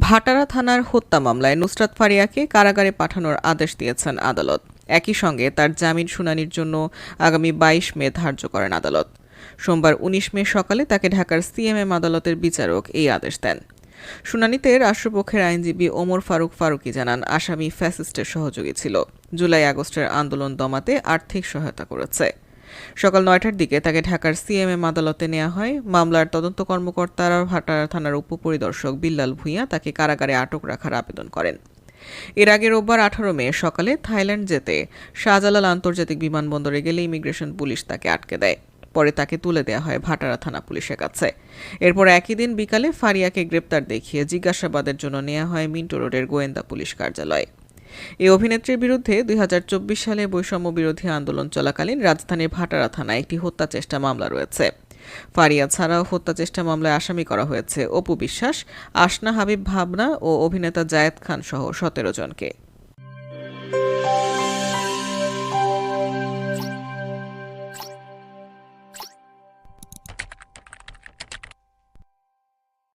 ভাটারা থানার হত্যা মামলায় নুসরাত ফারিয়াকে কারাগারে পাঠানোর আদেশ দিয়েছেন আদালত। একই সঙ্গে তার জামিন শুনানির জন্য আগামী বাইশ মে ধার্য করেন আদালত। সোমবার উনিশ মে সকালে তাকে ঢাকার সিএমএম আদালতের বিচারক এই আদেশ দেন। শুনানিতে রাষ্ট্রপক্ষের আইনজীবী ওমর ফারুক ফারুকি জানান, আসামি ফ্যাসিস্টের সহযোগী ছিল। জুলাই আগস্টের আন্দোলন দমাতে আর্থিক সহায়তা করেছে। সকাল নয়টার দিকে তাকে ঢাকার সিএমএম আদালতে নেওয়া হয়। মামলার তদন্ত কর্মকর্তারা ভাটারা থানার উপপরিদর্শক বিল্লাল ভূঁইয়া তাকে কারাগারে আটক রাখার আবেদন করেন। এর আগে রোববার আঠারো মে সকালে থাইল্যান্ড যেতে শাহজালাল আন্তর্জাতিক বিমানবন্দরে গেলে ইমিগ্রেশন পুলিশ তাকে আটকে দেয়। পরে তাকে তুলে দেওয়া হয় ভাটারা থানা পুলিশের কাছে। এরপর একই দিন বিকালে ফারিয়াকে গ্রেপ্তার দেখিয়ে জিজ্ঞাসাবাদের জন্য নেওয়া হয় মিন্টো রোডের গোয়েন্দা পুলিশ কার্যালয়ে। এই অভিনেত্রীর বিরুদ্ধে দুই হাজার চব্বিশ সালে বৈষম্য বিরোধী আন্দোলন চলাকালীন রাজধানীর ভাটারা থানায় একটি হত্যা চেষ্টা মামলা রয়েছে। ফারিয়া ছাড়াও হত্যা চেষ্টা মামলায় আসামি করা হয়েছে অপু বিশ্বাস আসনা হাবিব ভাবনা ও অভিনেতা জায়েদ খান সহ সতেরো জনকে।